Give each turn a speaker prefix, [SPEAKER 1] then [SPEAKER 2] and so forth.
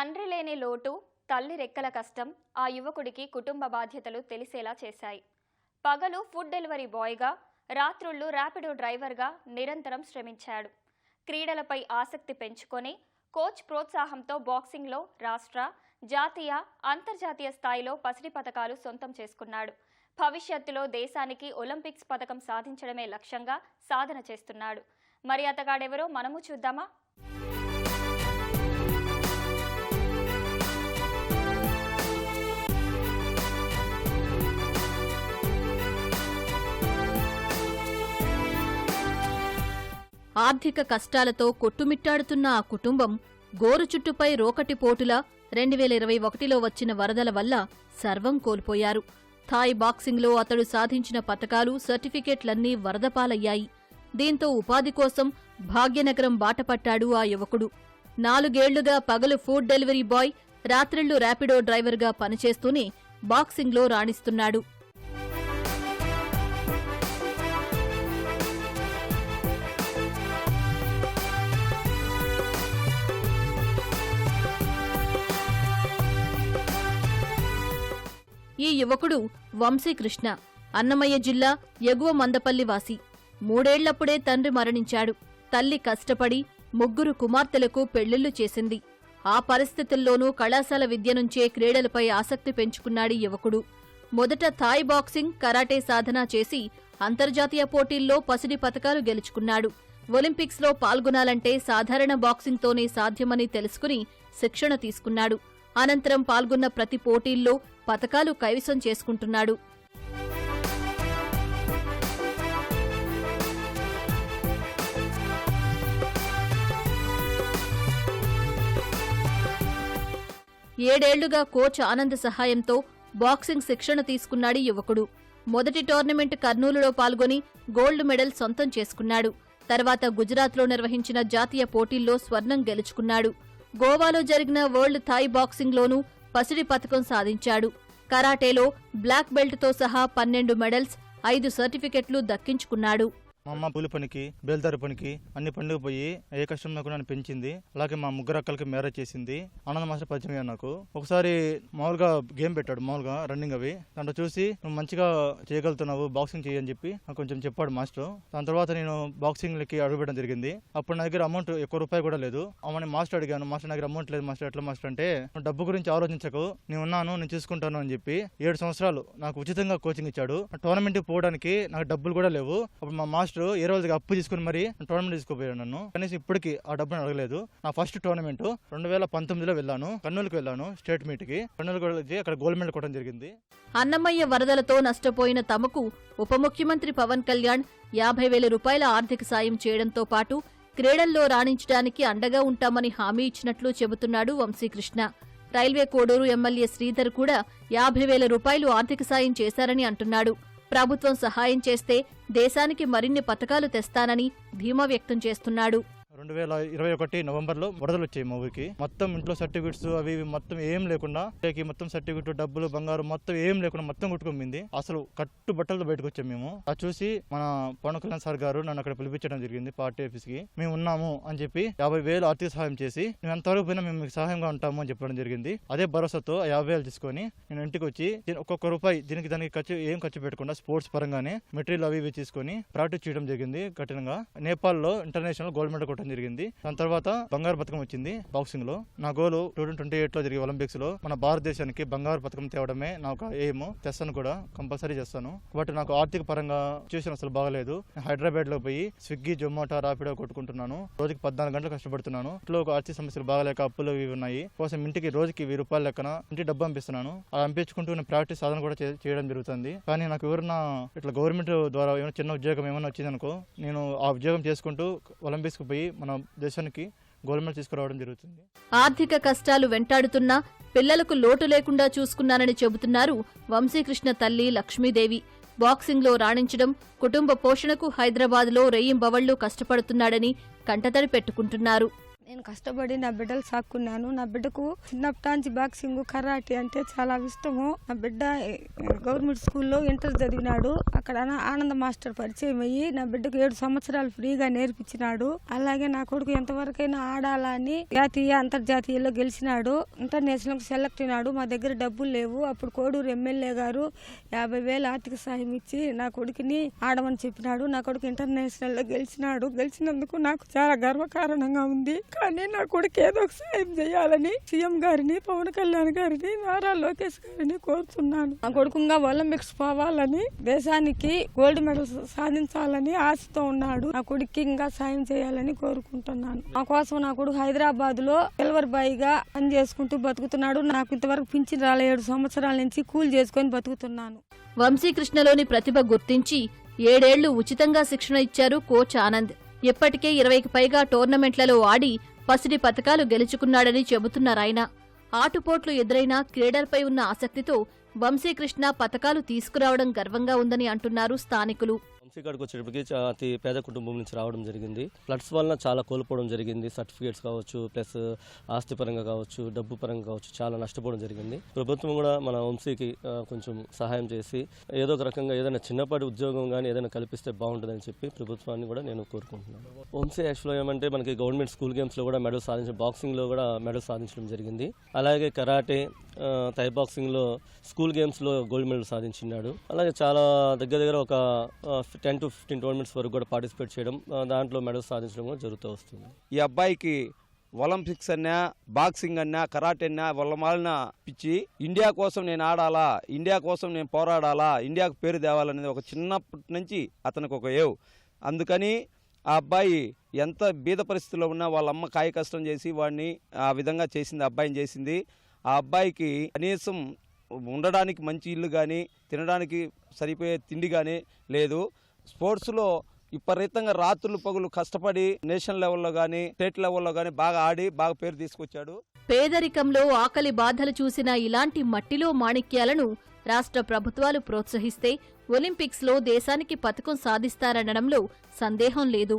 [SPEAKER 1] తండ్రి లేని లోటు తల్లి రెక్కల కష్టం ఆ యువకుడికి కుటుంబ బాధ్యతలు తెలిసేలా చేశాయి. పగలు ఫుడ్ డెలివరీ బాయ్గా రాత్రుళ్ళు ర్యాపిడో డ్రైవర్గా నిరంతరం శ్రమించాడు. క్రీడలపై ఆసక్తి పెంచుకొని కోచ్ ప్రోత్సాహంతో బాక్సింగ్లో రాష్ట్ర జాతీయ అంతర్జాతీయ స్థాయిలో పసిడి పథకాలు సొంతం చేసుకున్నాడు. భవిష్యత్తులో దేశానికి ఒలింపిక్స్ పథకం సాధించడమే లక్ష్యంగా సాధన చేస్తున్నాడు. మరి అతగాడెవరో మనము చూద్దామా?
[SPEAKER 2] ఆర్థిక కష్టాలతో కొట్టుమిట్టాడుతున్న ఆ కుటుంబం గోరు చుట్టుపై రోకటి పోటులా రెండు వేల ఇరవై ఒకటిలో వచ్చిన వరదల వల్ల సర్వం కోల్పోయారు. థాయ్ బాక్సింగ్లో అతడు సాధించిన పతకాలు సర్టిఫికేట్లన్నీ వరదపాలయ్యాయి. దీంతో ఉపాధి కోసం భాగ్యనగరం బాటపట్టాడు ఆ యువకుడు. నాలుగేళ్ళుగా పగలు ఫుడ్ డెలివరీ బాయ్ రాత్రిళ్ళు ర్యాపిడో డ్రైవర్గా పనిచేస్తూనే బాక్సింగ్లో రాణిస్తున్నాడు. ఈ యువకుడు వంశీకృష్ణ అన్నమయ్య జిల్లా ఎగువ మందపల్లి వాసి. మూడేళ్ళప్పుడే తండ్రి మరణించాడు. తల్లి కష్టపడి ముగ్గురు కుమార్తెలకు పెళ్ళిళ్ళు చేసింది. ఆ పరిస్థితుల్లోనూ కళాశాల విద్య నుంచే క్రీడలపై ఆసక్తి పెంచుకున్నాడు యువకుడు. మొదట థాయ్ బాక్సింగ్ కరాటే సాధన చేసి అంతర్జాతీయ పోటీల్లో పసిడి పతకాలు గెలుచుకున్నాడు. ఒలింపిక్స్లో పాల్గొనాలంటే సాధారణ బాక్సింగ్తోనే సాధ్యమని తెలుసుకుని శిక్షణ తీసుకున్నాడు. అనంతరం పాల్గొన్న ప్రతి పోటీల్లో పథకాలు కైవసం చేసుకుంటున్నాడు. ఏడేళ్ళుగా కోచ్ ఆనంద్ సహాయంతో బాక్సింగ్ శిక్షణ తీసుకున్నాడు యువకుడు. మొదటి టోర్నమెంట్ కర్నూలులో పాల్గొని గోల్డ్ మెడల్ సొంతం చేసుకున్నాడు. తర్వాత గుజరాత్లో నిర్వహించిన జాతీయ పోటీల్లో స్వర్ణం గెలుచుకున్నాడు. గోవాలో జరిగిన వరల్డ్ థాయ్ బాక్సింగ్లోనూ పసిడి పథకం సాధించాడు. కరాటేలో బ్లాక్ బెల్ట్తో సహా పన్నెండు మెడల్స్ ఐదు సర్టిఫికెట్లు దక్కించుకున్నాడు.
[SPEAKER 3] మా అమ్మ కూలి పనికి బేల్దారి పనికి అన్ని పనులకు పోయి ఏ కష్టం నాకు నన్ను పెంచింది. అలాగే మా ముగ్గురు అక్కలకి మ్యారేజ్ చేసింది. ఆనంద మాస్టర్ పరిచయం అయ్యాడు నాకు. ఒకసారి మామూలుగా గేమ్ పెట్టాడు మామూలుగా రన్నింగ్ అవి. దాంట్లో చూసి నువ్వు మంచిగా చేయగలుగుతున్నావు బాక్సింగ్ చేయని చెప్పి నాకు కొంచెం చెప్పాడు మాస్టర్. దాని తర్వాత నేను బాక్సింగ్ లకి అడుగుపెట్టడం జరిగింది. అప్పుడు నా దగ్గర అమౌంట్ ఎక్కువ రూపాయి కూడా లేదు. అమ్మని మాస్టర్ అడిగాను. మాస్టర్ నా దగ్గర అమౌంట్ లేదు మాస్టర్. ఎట్లా మాస్టర్? అంటే "నువ్వు డబ్బు గురించి ఆలోచించకు. నేను ఉన్నాను నేను చూసుకుంటాను అని చెప్పి ఏడు సంవత్సరాలు నాకు ఉచితంగా కోచింగ్ ఇచ్చాడు. టోర్నమెంట్ పోవడానికి నాకు డబ్బులు కూడా లేవు. అప్పుడు మా మాస్టర్ ఏ రోజుకి అప్పు తీసుకుని మరి టోర్నమెంట్ తీసుకుపోయాడు నన్ను. కనీసం ఇప్పటికి ఆ డబ్బును అడగలేదు. నా ఫస్ట్ టోర్నమెంట్ రెండు వేల పంతొమ్మిదిలో వెళ్ళాను. కర్నూలుకి వెళ్ళాను స్టేట్ మీట్కి కర్నూలుకి వెళ్ళి అక్కడ గోల్డ్ మెడల్ కొట్టడం జరిగింది.
[SPEAKER 2] అన్నమయ్య వరదలతో నష్టపోయిన తమకు ఉప ముఖ్యమంత్రి పవన్ కళ్యాణ్ యాభై వేల రూపాయల ఆర్థిక సాయం చేయడంతో పాటు క్రీడల్లో రాణించడానికి అండగా ఉంటామని హామీ ఇచ్చినట్లు చెబుతున్నాడు వంశీకృష్ణ. రైల్వే కోడూరు ఎమ్మెల్యే శ్రీధర్ కూడా యాభై వేల రూపాయలు ఆర్థిక సాయం చేశారని అంటున్నాడు. ప్రభుత్వం సహాయం చేస్తే దేశానికి మరిన్ని పథకాలు తెస్తానని ధీమా వ్యక్తం చేస్తున్నాడు.
[SPEAKER 3] రెండు వేల ఇరవై ఒకటి నవంబర్లో వరదలు వచ్చాయి మా ఊరికి. మొత్తం ఇంట్లో సర్టిఫికెట్స్ అవి మొత్తం ఏం లేకుండా మొత్తం సర్టిఫికెట్ డబ్బులు బంగారం మొత్తం ఏం లేకుండా మొత్తం కొట్టుకుంది అసలు కట్టు బట్టలతో బయటకు వచ్చాం మేము. అది చూసి మన పవన్ కళ్యాణ్ సార్ గారు నన్ను అక్కడ పిలిపించడం జరిగింది పార్టీ ఆఫీస్కి మేము ఉన్నాము అని చెప్పి యాభై వేలు ఆర్థిక సహాయం చేసి మేము ఎంతవరకు పోయినా మేము మీకు సహాయంగా ఉంటాము అని చెప్పడం జరిగింది. అదే భరోసాతో యాభై వేలు తీసుకొని నేను ఇంటికి వచ్చి ఒక్కొక్క రూపాయి దీనికి దానికి ఖర్చు ఏం ఖర్చు పెట్టకుండా స్పోర్ట్స్ పరంగానే మెటీరియల్ అవి ఇవి తీసుకొని ప్రాక్టీస్ చేయడం జరిగింది కఠినంగా. నేపాల్లో ఇంటర్నేషనల్ గోల్డ్ మెడల్ రావడం జరిగింది. దాని తర్వాత బంగారు పథకం వచ్చింది బాక్సింగ్లో. నా గోల్ టూ ట్వంటీ ఎయిట్లో జరిగే ఒలింపిక్స్లో మన భారతదేశానికి బంగారు పథకం తేవడమే నా ఒక ఎయిమ్ తెస్తాను కూడా కంపల్సరీ చేస్తాను. బట్ నాకు ఆర్థిక పరంగా సిచ్యువేషన్ అసలు బాగలేదు. హైదరాబాద్లో పోయి స్విగ్గీ జొమాటో రాపిడో కొట్టుకుంటున్నాను. రోజుకి పద్నాలుగు గంటలు కష్టపడుతున్నాను. ఇంట్లో ఒక ఆర్థిక సమస్యలు బాగలేక అప్పులు ఇవి ఉన్నాయి. కోసం ఇంటికి రోజుకి వెయ్యి రూపాయల లెక్కన ఇంటి డబ్బు పంపిస్తున్నాను. అలా పంపించుకుంటూ నేను ప్రాక్టీస్ సాధన కూడా చే- చేయడం జరుగుతుంది. కానీ నాకు ఎవరన్నా ఇట్లా గవర్నమెంట్ ద్వారా ఏమైనా చిన్న ఉద్యోగం ఏమైనా వచ్చిందనుకో నేను ఆ ఉద్యోగం చేసుకుంటూ ఒలింపిక్స్కి పోయి మన దేశానికి గోల్డ్ మెడల్ తీసుకురావడం జరుగుతుంది.
[SPEAKER 2] ఆర్థిక కష్టాలు వెంటాడుతున్నా పిల్లలకు లోటు లేకుండా చూసుకున్నానని చెబుతున్నారు వంశీకృష్ణ తల్లి లక్ష్మీదేవి. బాక్సింగ్లో రాణించడం కుటుంబ పోషణకు హైదరాబాద్లో రెయ్యింబవళ్ళు కష్టపడుతున్నాడని కంటతడి పెట్టుకుంటున్నారు.
[SPEAKER 4] నేను కష్టపడి నా బిడ్డలు సాక్కున్నాను. నా బిడ్డకు చిన్నప్పటి బాక్సింగ్ కరాటే అంటే చాలా ఇష్టము. నా బిడ్డ గవర్నమెంట్ స్కూల్లో ఇంటర్ చదివినాడు. అక్కడ ఆనంద మాస్టర్ పరిచయం అయ్యి నా బిడ్డకు ఏడు సంవత్సరాలు ఫ్రీగా నేర్పించినాడు. అలాగే నా కొడుకు ఎంతవరకైనా ఆడాలని జాతీయ అంతర్జాతీయలో గెలిచినాడు. ఇంటర్నేషనల్ సెలెక్ట్ అయినాడు. మా దగ్గర డబ్బులు లేవు. అప్పుడు కోడూరు ఎమ్మెల్యే గారు యాభై వేలు ఆర్థిక సాయం ఇచ్చి నా కొడుకుని ఆడమని చెప్పినాడు. నా కొడుకు ఇంటర్నేషనల్లో గెలిచినాడు. గెలిచినందుకు నాకు చాలా గర్వకారణంగా ఉంది. కానీ నా కొడుకు ఏదో ఒక సాయం చేయాలని సీఎం గారిని పవన్ కళ్యాణ్ గారిని నారా లోకేష్ గారిని కోరుతున్నాను. నా కొడుకుగా ఒలింపిక్స్ పోవాలని దేశానికి గోల్డ్ మెడల్ సాధించాలని ఆశతో ఉన్నాడు. నా కొడుకు ఇంకా సాయం చేయాలని కోరుకుంటున్నాను. నా కోసం నా కొడుకు హైదరాబాద్లో సిల్వర్ బాయ్గా పని చేసుకుంటూ బతుకుతున్నాడు. నాకు ఇంతవరకు పింఛన్ రాలే ఏడు సంవత్సరాల నుంచి కూలి చేసుకొని బతుకుతున్నాను.
[SPEAKER 2] వంశీకృష్ణలోని ప్రతిభ గుర్తించి ఏడేళ్ళు ఉచితంగా శిక్షణ ఇచ్చారు కోచ్ ఆనంద్. ఇప్పటికే ఇరవైకి పైగా టోర్నమెంట్లలో ఆడి పసిడి పథకాలు గెలుచుకున్నాడని చెబుతున్నారాయన. ఆటుపోట్లు ఎదురైనా క్రీడలపై ఉన్న ఆసక్తితో వంశీకృష్ణ పథకాలు తీసుకురావడం గర్వంగా ఉందని అంటున్నారు స్థానికులు.
[SPEAKER 5] వంశీగఢ్కి వచ్చేటప్పటికి అతి పేద కుటుంబం నుంచి రావడం జరిగింది. ఫ్లడ్స్ వలన చాలా కోల్పోవడం జరిగింది. సర్టిఫికేట్స్ కావచ్చు ప్లస్ ఆస్తి పరంగా కావచ్చు డబ్బు పరంగా కావచ్చు చాలా నష్టపోవడం జరిగింది. ప్రభుత్వం కూడా మన వంశీకి కొంచెం సహాయం చేసి ఏదో ఒక రకంగా ఏదైనా చిన్నపాటి ఉద్యోగం కానీ ఏదైనా కల్పిస్తే బాగుంటుందని చెప్పి ప్రభుత్వాన్ని కూడా నేను కోరుకుంటున్నాను. వంశీ యాక్చువల్గా ఏమంటే మనకి గవర్నమెంట్ స్కూల్ గేమ్స్లో కూడా మెడల్ సాధించడం బాక్సింగ్లో కూడా మెడల్ సాధించడం జరిగింది. అలాగే కరాటే థై బాక్సింగ్లో స్కూల్ గేమ్స్లో గోల్డ్ మెడల్ సాధించినాడు. అలాగే చాలా దగ్గర దగ్గర ఒక టెన్ టు ఫిఫ్టీన్ టోర్నమెంట్స్ వరకు కూడా పార్టిసిపేట్ చేయడం దాంట్లో మెడల్స్ సాధించడం కూడా జరుగుతూ వస్తుంది.
[SPEAKER 6] ఈ అబ్బాయికి ఒలింపిక్స్ అన్నా బాక్సింగ్ అన్నా కరాటే అన్నా వల్లమాలిన పిచ్చి ఇండియా కోసం నేను ఆడాలా ఇండియా కోసం నేను పోరాడాలా ఇండియాకు పేరు తేవాలనేది ఒక చిన్నప్పటి నుంచి అతనికి ఒక ఏవ్. అందుకని ఆ అబ్బాయి ఎంత బీద పరిస్థితిలో ఉన్నా వాళ్ళ అమ్మ కాయ కష్టం చేసి వాడిని ఆ విధంగా చేసింది ఆ అబ్బాయిని చేసింది. ఆ అబ్బాయికి కనీసం ఉండడానికి మంచి ఇల్లు కానీ తినడానికి సరిపోయే తిండి కానీ లేదు. స్పోర్ట్స్లో విపరీతంగా రాత్రులు పగులు కష్టపడి నేషనల్ లెవెల్లో కానీ స్టేట్ లెవెల్లో కానీ బాగా ఆడి బాగా పేరు తీసుకొచ్చాడు.
[SPEAKER 2] పేదరికంలో ఆకలి బాధలు చూసిన ఇలాంటి మట్టిలో మాణిక్యాలను రాష్ట్ర ప్రభుత్వాలు ప్రోత్సహిస్తే ఒలింపిక్స్లో దేశానికి పథకం సాధిస్తారనడంలో సందేహం లేదు.